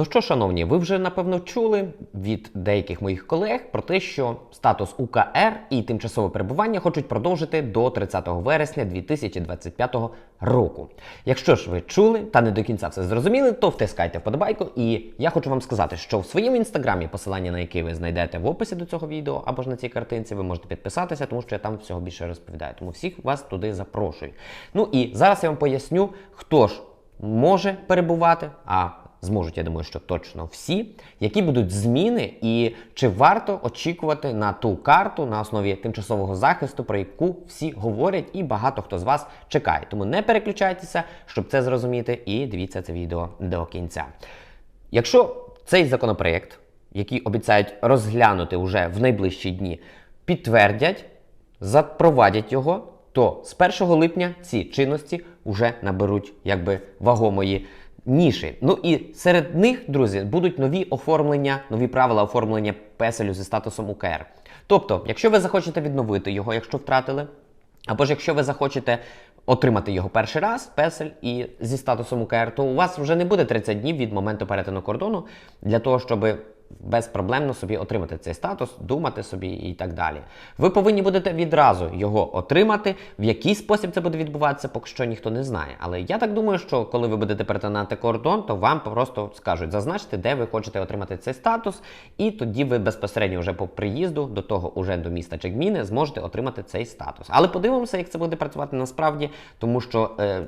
Ну що, шановні, ви вже напевно чули від деяких моїх колег про те, що статус УКР і тимчасове перебування хочуть продовжити до 30 вересня 2025 року. Якщо ж ви чули та не до кінця все зрозуміли, то втискайте вподобайку. І я хочу вам сказати, що в своєму інстаграмі, посилання на який ви знайдете в описі до цього відео або ж на цій картинці, ви можете підписатися, тому що я там всього більше розповідаю. Тому всіх вас туди запрошую. Ну і зараз я вам поясню, хто ж може перебувати. а Зможуть, я думаю, що точно всі, які будуть зміни, і чи варто очікувати на ту карту на основі тимчасового захисту, про яку всі говорять, і багато хто з вас чекає. Тому не переключайтеся, щоб це зрозуміти, і дивіться це відео до кінця. Якщо цей законопроект, який обіцяють розглянути вже в найближчі дні, підтвердять, запровадять його, то з 1 липня ці чинності вже наберуть якби вагомої ніші. Ну і серед них, друзі, будуть нові оформлення, нові правила оформлення песелю зі статусом УКР. Тобто, якщо ви захочете відновити його, якщо втратили, або ж якщо ви захочете отримати його перший раз, песель і зі статусом УКР, то у вас вже не буде 30 днів від моменту перетину кордону для того, щоб безпроблемно собі отримати цей статус, думати собі і так далі. Ви повинні будете відразу його отримати. В який спосіб це буде відбуватися, поки що ніхто не знає. Але я так думаю, що коли ви будете перетинати кордон, то вам просто скажуть зазначте, де ви хочете отримати цей статус, і тоді ви безпосередньо вже по приїзду до того уже до міста чи зможете отримати цей статус. Але подивимося, як це буде працювати насправді, тому що. Е,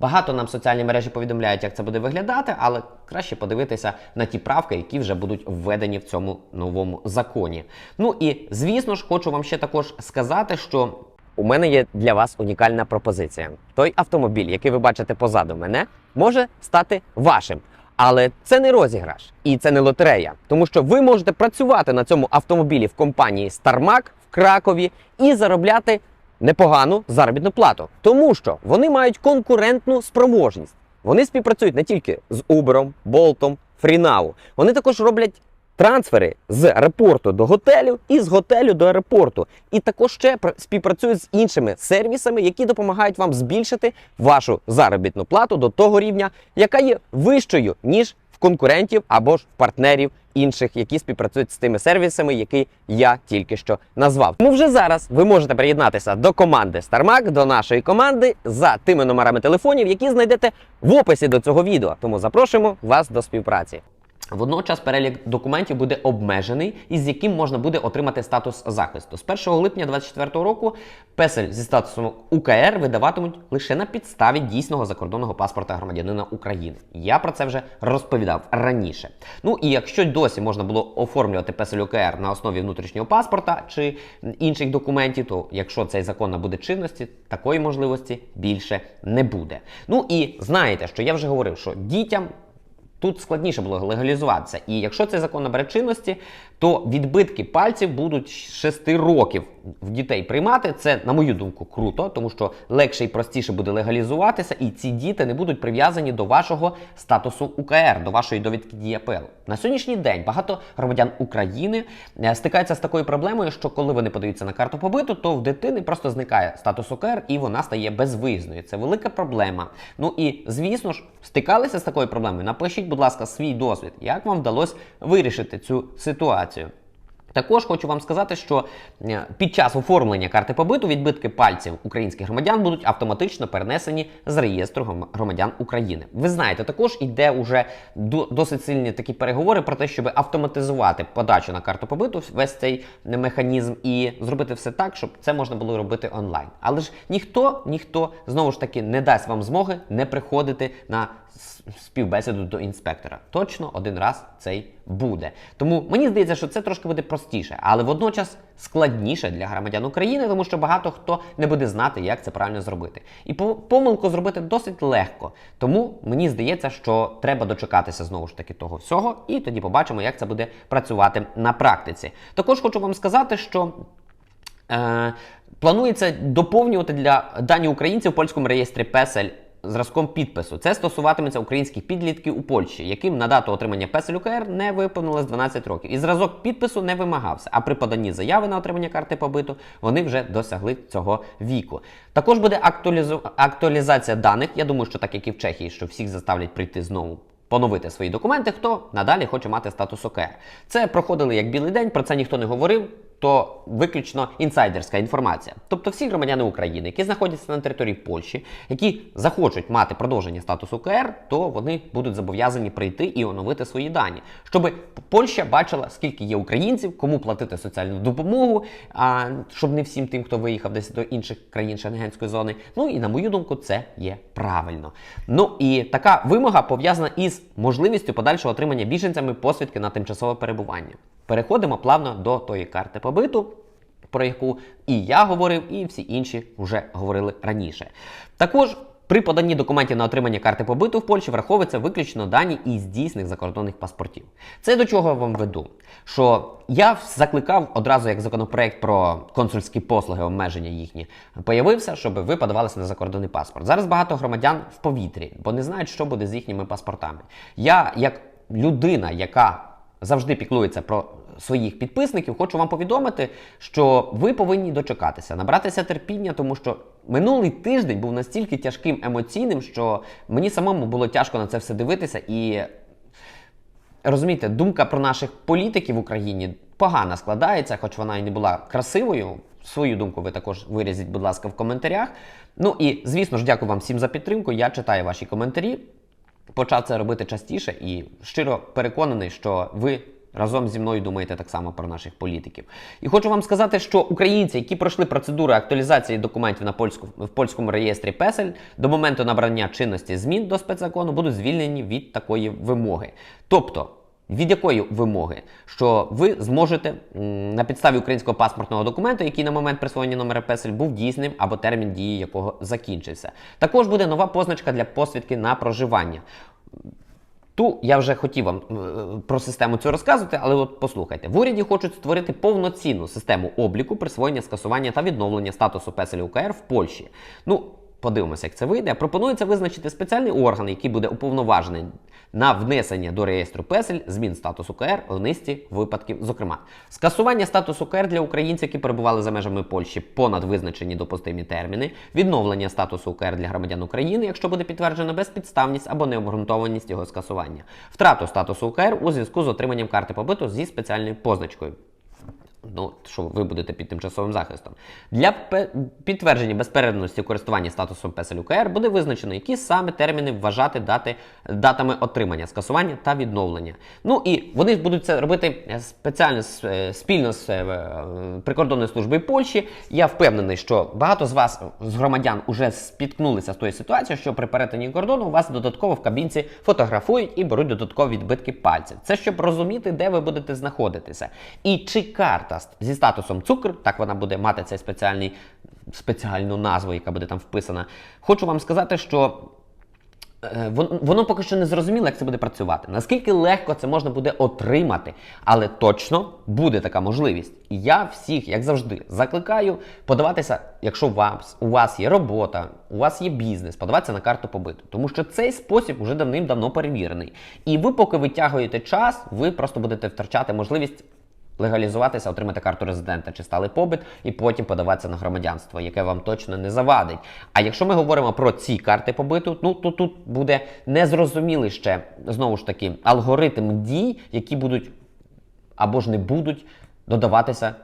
Багато нам соціальні мережі повідомляють, як це буде виглядати, але краще подивитися на ті правки, які вже будуть введені в цьому новому законі. Ну і звісно ж, хочу вам ще також сказати, що у мене є для вас унікальна пропозиція. Той автомобіль, який ви бачите позаду мене, може стати вашим. Але це не розіграш і це не лотерея, тому що ви можете працювати на цьому автомобілі в компанії StarMac в Кракові і заробляти непогану заробітну плату, тому що вони мають конкурентну спроможність. Вони співпрацюють не тільки з Uber, Bolt, FreeNow, Вони також роблять трансфери з аеропорту до готелю і з готелю до аеропорту. І також ще пр- співпрацюють з іншими сервісами, які допомагають вам збільшити вашу заробітну плату до того рівня, яка є вищою ніж конкурентів або ж партнерів інших, які співпрацюють з тими сервісами, які я тільки що назвав. Тому вже зараз ви можете приєднатися до команди StarMac, до нашої команди за тими номерами телефонів, які знайдете в описі до цього відео. Тому запрошуємо вас до співпраці. Водночас перелік документів буде обмежений, із яким можна буде отримати статус захисту. З 1 липня 2024 року песель зі статусом УКР видаватимуть лише на підставі дійсного закордонного паспорта громадянина України. Я про це вже розповідав раніше. Ну і якщо досі можна було оформлювати песель УКР на основі внутрішнього паспорта чи інших документів, то якщо цей закон набуде чинності, такої можливості більше не буде. Ну і знаєте, що я вже говорив, що дітям. Тут складніше було легалізуватися. І якщо цей закон набере чинності, то відбитки пальців будуть 6 років в дітей приймати. Це, на мою думку, круто, тому що легше і простіше буде легалізуватися, і ці діти не будуть прив'язані до вашого статусу УКР, до вашої довідки ДІАПЛ. На сьогоднішній день багато громадян України е, стикаються з такою проблемою, що коли вони подаються на карту побиту, то в дитини просто зникає статус УКР і вона стає безвизною. Це велика проблема. Ну і звісно ж, стикалися з такою проблемою. Напишіть, будь ласка, свій досвід, як вам вдалося вирішити цю ситуацію. Також хочу вам сказати, що е, під час оформлення карти побиту відбитки пальців українських громадян будуть автоматично перенесені з реєстру громадян України. Ви знаєте, також іде уже до- досить сильні такі переговори про те, щоб автоматизувати подачу на карту побиту, весь цей механізм, і зробити все так, щоб це можна було робити онлайн. Але ж ніхто, ніхто знову ж таки не дасть вам змоги не приходити на співбесіду до інспектора. Точно один раз цей буде. Тому мені здається, що це трошки буде простіше, але водночас складніше для громадян України, тому що багато хто не буде знати, як це правильно зробити. І помилку зробити досить легко. Тому мені здається, що треба дочекатися знову ж таки того всього, і тоді побачимо, як це буде працювати на практиці. Також хочу вам сказати, що. Е, планується доповнювати для дані українців в польському реєстрі песель зразком підпису. Це стосуватиметься українських підлітків у Польщі, яким на дату отримання песель УКР не виповнилось 12 років. І зразок підпису не вимагався. А при поданні заяви на отримання карти побиту вони вже досягли цього віку. Також буде актуалізу... актуалізація даних. Я думаю, що так як і в Чехії, що всіх заставлять прийти знову Поновити свої документи, хто надалі хоче мати статус ОКР. Це проходили як білий день, про це ніхто не говорив, то виключно інсайдерська інформація. Тобто всі громадяни України, які знаходяться на території Польщі, які захочуть мати продовження статусу ОКР, то вони будуть зобов'язані прийти і оновити свої дані, щоб Польща бачила, скільки є українців, кому платити соціальну допомогу, а щоб не всім тим, хто виїхав десь до інших країн Шенгенської зони. Ну і на мою думку, це є правильно. Ну і така вимога пов'язана із можливістю подальшого отримання біженцями посвідки на тимчасове перебування. Переходимо плавно до тої карти побиту, про яку і я говорив, і всі інші вже говорили раніше. Також при поданні документів на отримання карти побиту в Польщі враховуються виключно дані із дійсних закордонних паспортів. Це до чого я вам веду? Що я закликав одразу, як законопроект про консульські послуги, обмеження їхні, появився, щоб ви подавалися на закордонний паспорт. Зараз багато громадян в повітрі, бо не знають, що буде з їхніми паспортами. Я, як людина, яка завжди піклується про своїх підписників, хочу вам повідомити, що ви повинні дочекатися, набратися терпіння, тому що минулий тиждень був настільки тяжким емоційним, що мені самому було тяжко на це все дивитися і. Розумієте, думка про наших політиків в Україні погано складається, хоч вона і не була красивою. Свою думку ви також виразіть, будь ласка, в коментарях. Ну і звісно ж, дякую вам всім за підтримку. Я читаю ваші коментарі. Почав це робити частіше і щиро переконаний, що ви разом зі мною думаєте так само про наших політиків. І хочу вам сказати, що українці, які пройшли процедуру актуалізації документів на польську, в польському реєстрі Песель, до моменту набрання чинності змін до спецзакону будуть звільнені від такої вимоги. Тобто. Від якої вимоги? Що ви зможете на підставі українського паспортного документу, який на момент присвоєння номера Песель був дійсним або термін дії якого закінчився. Також буде нова позначка для посвідки на проживання. Ту я вже хотів вам е, про систему цю розказувати, але от послухайте, в уряді хочуть створити повноцінну систему обліку, присвоєння, скасування та відновлення статусу песеля УКР в Польщі. Ну, подивимося, як це вийде. Пропонується визначити спеціальний орган, який буде уповноважений на внесення до реєстру песель змін статусу КР в низці випадків. Зокрема, скасування статусу КР для українців, які перебували за межами Польщі понад визначені допустимі терміни, відновлення статусу КР для громадян України, якщо буде підтверджена безпідставність або необґрунтованість його скасування, втрату статусу УКР у зв'язку з отриманням карти побиту зі спеціальною позначкою. Ну, що ви будете під тимчасовим захистом. Для підтвердження безперервності користування статусом песель УКР буде визначено, які саме терміни вважати дати, датами отримання, скасування та відновлення. Ну і вони будуть це робити е, спеціально е, спільно з е, прикордонною службою Польщі. Я впевнений, що багато з вас, з громадян, уже спіткнулися з тою ситуацією, що при перетині кордону у вас додатково в кабінці фотографують і беруть додаткові відбитки пальців. Це щоб розуміти, де ви будете знаходитися. І чи карта ст- зі статусом цукр, так вона буде мати цей спеціальний, спеціальну назву, яка буде там вписана. Хочу вам сказати, що Е, Воно поки що не зрозуміло, як це буде працювати. Наскільки легко це можна буде отримати, але точно буде така можливість. І я всіх, як завжди, закликаю подаватися, якщо у вас, у вас є робота, у вас є бізнес, подаватися на карту побиту. Тому що цей спосіб вже давним-давно перевірений. І ви, поки витягуєте час, ви просто будете втрачати можливість легалізуватися, отримати карту резидента чи сталий побит, і потім подаватися на громадянство, яке вам точно не завадить. А якщо ми говоримо про ці карти побиту, ну то тут буде незрозумілий ще знову ж таки алгоритм дій, які будуть або ж не будуть додаватися.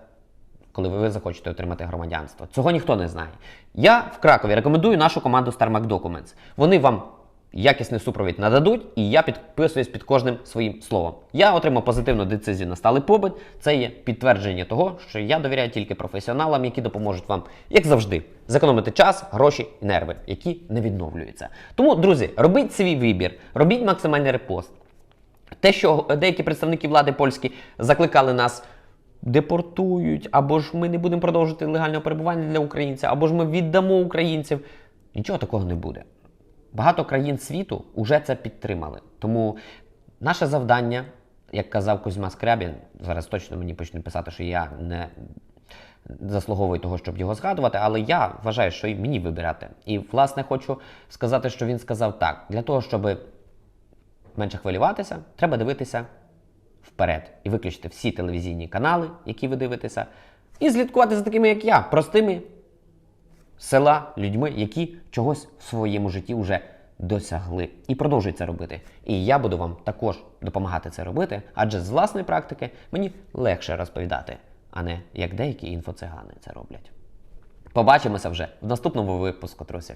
Коли ви захочете отримати громадянство, цього ніхто не знає. Я в Кракові рекомендую нашу команду StarMac Documents. Вони вам якісний супровід нададуть, і я підписуюсь під кожним своїм словом. Я отримав позитивну децизію на сталий побит. Це є підтвердження того, що я довіряю тільки професіоналам, які допоможуть вам, як завжди, зекономити час, гроші і нерви, які не відновлюються. Тому, друзі, робіть свій вибір, робіть максимальний репост. Те, що деякі представники влади польські закликали нас. Депортують, або ж ми не будемо продовжувати легальне перебування для українця, або ж ми віддамо українців. Нічого такого не буде. Багато країн світу вже це підтримали. Тому наше завдання, як казав Кузьма Скрябін, зараз точно мені почне писати, що я не заслуговую того, щоб його згадувати, але я вважаю, що і мені вибирати. І, власне, хочу сказати, що він сказав так: для того, щоб менше хвилюватися, треба дивитися вперед і виключити всі телевізійні канали, які ви дивитеся, і слідкувати за такими, як я, простими села людьми, які чогось в своєму житті вже досягли і продовжують це робити. І я буду вам також допомагати це робити, адже з власної практики мені легше розповідати, а не як деякі інфоцигани це роблять. Побачимося вже в наступному випуску, друзі.